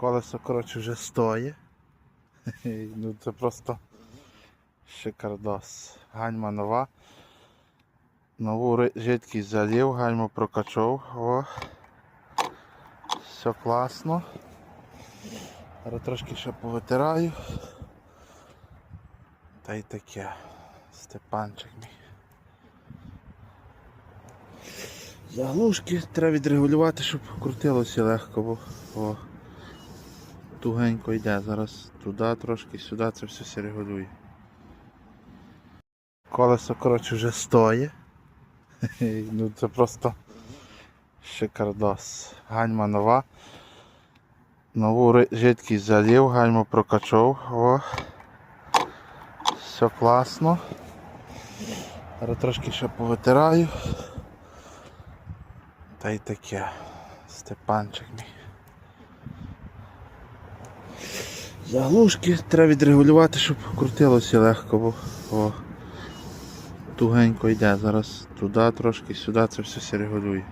Колесо, коротше, вже стоїть. Ну це просто шикардос. Гальма нова. Нову жидкість залив, гальму прокачав. О. Все класно. Зараз трошки ще повитираю. Та й таке. Степанчик мій. Заглушки треба відрегулювати, щоб крутилося легко, бо о, тугенько йде. Зараз туди трошки, сюди це все все регулює. Колесо, коротше, вже стоїть. Ну це просто шикардос. Гальма нова. Нову жидкість залив, гальму прокачав. О. Все класно. Зараз трошки ще повитираю. Та й таке. Степанчик мій. Заглушки треба відрегулювати, щоб крутилося легко, бо о, тугенько йде. Зараз туди трошки, сюди це все регулює.